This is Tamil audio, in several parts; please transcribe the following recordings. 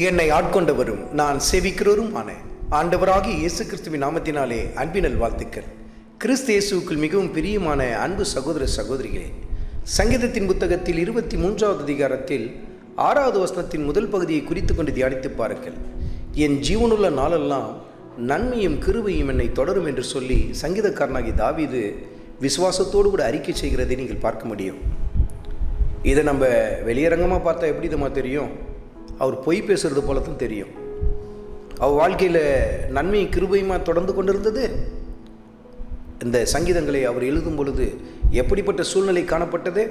என்னை ஆட்கொண்டவரும் நான் சேவிக்கிறவரும் ஆண்டவராகி இயேசு கிறிஸ்துவின் நாமத்தினாலே அன்பினல் வாழ்த்துக்கள். கிறிஸ்து இயேசுவுக்குள் மிகவும் பிரியமான அன்பு சகோதர சகோதரிகளே சங்கீதத்தின் புத்தகத்தில் இருபத்தி மூன்றாவது அதிகாரத்தில் ஆறாவது வசனத்தின் முதல் பகுதியை குறித்து கொண்டு தியானித்து பாருங்கள். என் ஜீவனுள்ள நாளெல்லாம் நன்மையும் கிருவையும் என்னை தொடரும் என்று சொல்லி சங்கீதக்காரனாகி தாவீது விசுவாசத்தோடு கூட அறிக்கை செய்கிறதை நீங்கள் பார்க்க முடியும். இதை நம்ம வெளியரங்கமாக பார்த்தா எப்படி இதுமா தெரியும்? அவர் பொய் பேசுறது போல தான் தெரியும். அவர் வாழ்க்கையில் நன்மை கிருபையுமா தொடர்ந்து கொண்டிருந்தது? இந்த சங்கீதங்களை அவர் எழுதும் பொழுது எப்படிப்பட்ட சூழ்நிலை காணப்பட்டது?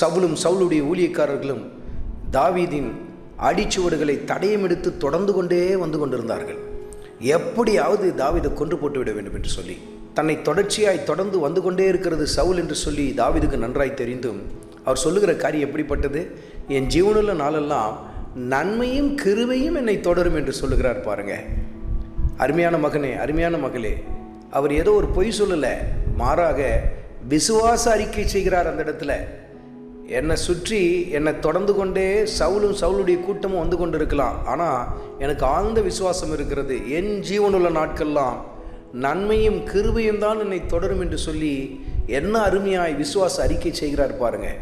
சவுலும் சவுளுடைய ஊழியக்காரர்களும் தாவீதின் அடிச்சுவடுகளை தடயம் எடுத்து தொடர்ந்து கொண்டே வந்து கொண்டிருந்தார்கள். எப்படியாவது தாவீதை கொன்று போட்டு விட வேண்டும் என்று சொல்லி தன்னை தொடர்ச்சியாய் தொடர்ந்து வந்து கொண்டே இருக்கிறது சவுல் என்று சொல்லி தாவீதுக்கு நன்றாய் தெரிந்தும் அவர் சொல்லுகிற காரியம் எப்படிப்பட்டது? என் ஜீவனுள்ள நாளெல்லாம் நன்மையும் கிருவையும் என்னை தொடரும் என்று சொல்லுகிறார் பாருங்க. அருமையான மகனே அருமையான மகளே அவர் ஏதோ ஒரு பொய் சொல்லலை. மாறாக விசுவாச அறிக்கை செய்கிறார் அந்த இடத்துல. என்னை சுற்றி என்னை தொடர்ந்து கொண்டே சவுலும் சவுளுடைய கூட்டமும் வந்து கொண்டு இருக்கலாம் ஆனால் எனக்கு ஆழ்ந்த விசுவாசம் இருக்கிறது. என் ஜீவனுள்ள நாட்கள்லாம் நன்மையும் கிருபையும் தான் என்னை தொடரும் என்று சொல்லி என்ன அருமையாய் விசுவாச அறிக்கை செய்கிறார் பாருங்கள்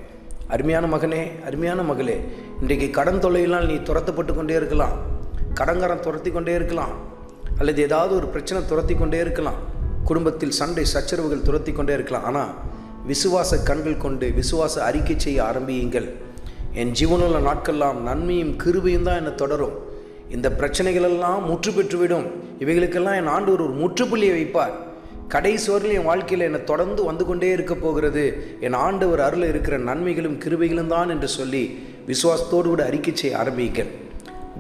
அருமையான மகனே அருமையான மகளே இன்றைக்கு கடன் தொல்லையினால் நீ துரத்தப்பட்டு கொண்டே இருக்கலாம். கடங்காரம் துரத்தி கொண்டே இருக்கலாம். அல்லது ஏதாவது ஒரு பிரச்சனை துரத்தி கொண்டே இருக்கலாம். குடும்பத்தில் சண்டை சச்சரவுகள் துரத்தி கொண்டே இருக்கலாம். ஆனால் விசுவாச கண்கள் கொண்டு விசுவாச அறிக்கை செய்ய ஆரம்பியுங்கள். என் ஜீவனுள்ள நாட்கள்லாம் நன்மையும் கிருபையும் தான் என்னை தொடரும். இந்த பிரச்சனைகளெல்லாம் முற்று பெற்றுவிடும் இவைகளுக்கெல்லாம் என் ஆண்டு ஒரு முற்றுப்புள்ளியை வைப்பார். கடைசி என் வாழ்க்கையில் என்னை தொடர்ந்து வந்து கொண்டே இருக்க போகிறது. என் ஆண்டவர் அருள் இருக்கிற நன்மைகளும் கிருபைகளும் தான் என்று சொல்லி விசுவாசத்தோடு கூட அறிக்கை செய்ய ஆரம்பியுங்கள்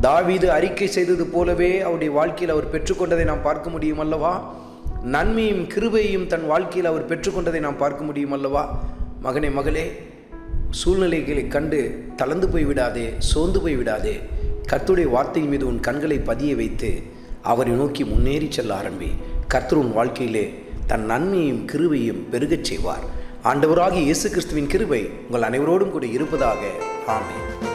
தாவீது அறிக்கை செய்தது போலவே அவருடைய வாழ்க்கையில் அவர் பெற்றுக்கொண்டதை நாம் பார்க்க முடியும் அல்லவா? நன்மையும் கிருபையும் தன் வாழ்க்கையில் அவர் பெற்றுக்கொண்டதை நாம் பார்க்க முடியும் அல்லவா? மகனே மகளே சூழ்நிலைகளை கண்டு தளர்ந்து போய் விடாதே சோர்ந்து போய் விடாதே. கத்துடைய வார்த்தையின் மீது உன் கண்களை பதிய வைத்து அவரை நோக்கி முன்னேறி செல்ல ஆரம்பி. கர்த்தர் உன் வாழ்க்கையிலே தன் நன்மையும் கிருவையும் பெருகச் செய்வார். ஆண்டவராகிய இயேசு கிறிஸ்துவின் கிருவை உங்கள் அனைவரோடும் கூட இருப்பதாக. ஆமேன்.